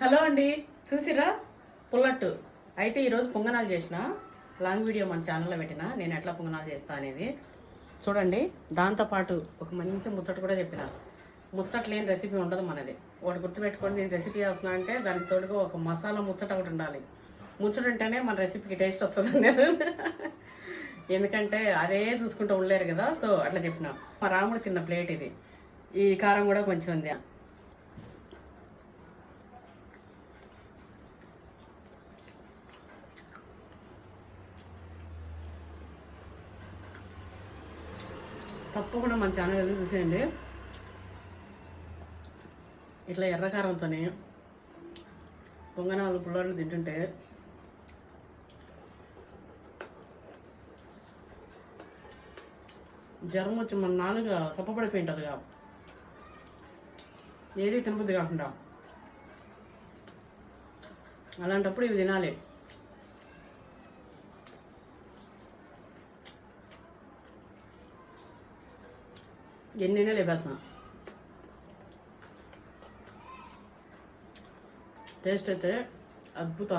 Hello అండి చూసిరా పుల్లట్టు. అయితే ఈరోజు పొంగనాలు చేసిన లాంగ్ వీడియో మన ఛానల్లో పెట్టిన నేను ఎట్లా పొంగనాలు చేస్తా అనేది. చూడండి దాంతోపాటు ఒక మంచి ముచ్చట కూడా చెప్పిన. ముచ్చట లేని రెసిపీ ఉండదు మనది. ఒకటి గుర్తుపెట్టుకొని నేను రెసిపీ చేస్తున్నా అంటే దానికి తోడుగా ఒక మసాలా ముచ్చట ఒకటి ఉండాలి. ముచ్చట ఉంటేనే మన రెసిపీకి టేస్ట్ వస్తుంది ఎందుకంటే అదే చూసుకుంటూ ఉండలేరు కదా సో అట్లా చెప్పిన. మా రాముడు తిన్న ప్లేట్ ఇది. ఈ కారం కూడా కొంచెం ఉంది. తప్పకుండా మన ఛానల్ వెళ్ళి చూసేయండి. ఇట్లా ఎర్రకారంతోనే పొంగనాలు పుల్లలు తింటుంటే జ్వరం వచ్చి మన నాలుగ సప్పపడిపోయి ఉంటుందిగా ఏది తినబుద్ధి కాకుండా. అలాంటప్పుడు ఇవి తినాలి. ఎన్నైనా లేపేస్తున్నా టేస్ట్ అయితే అద్భుత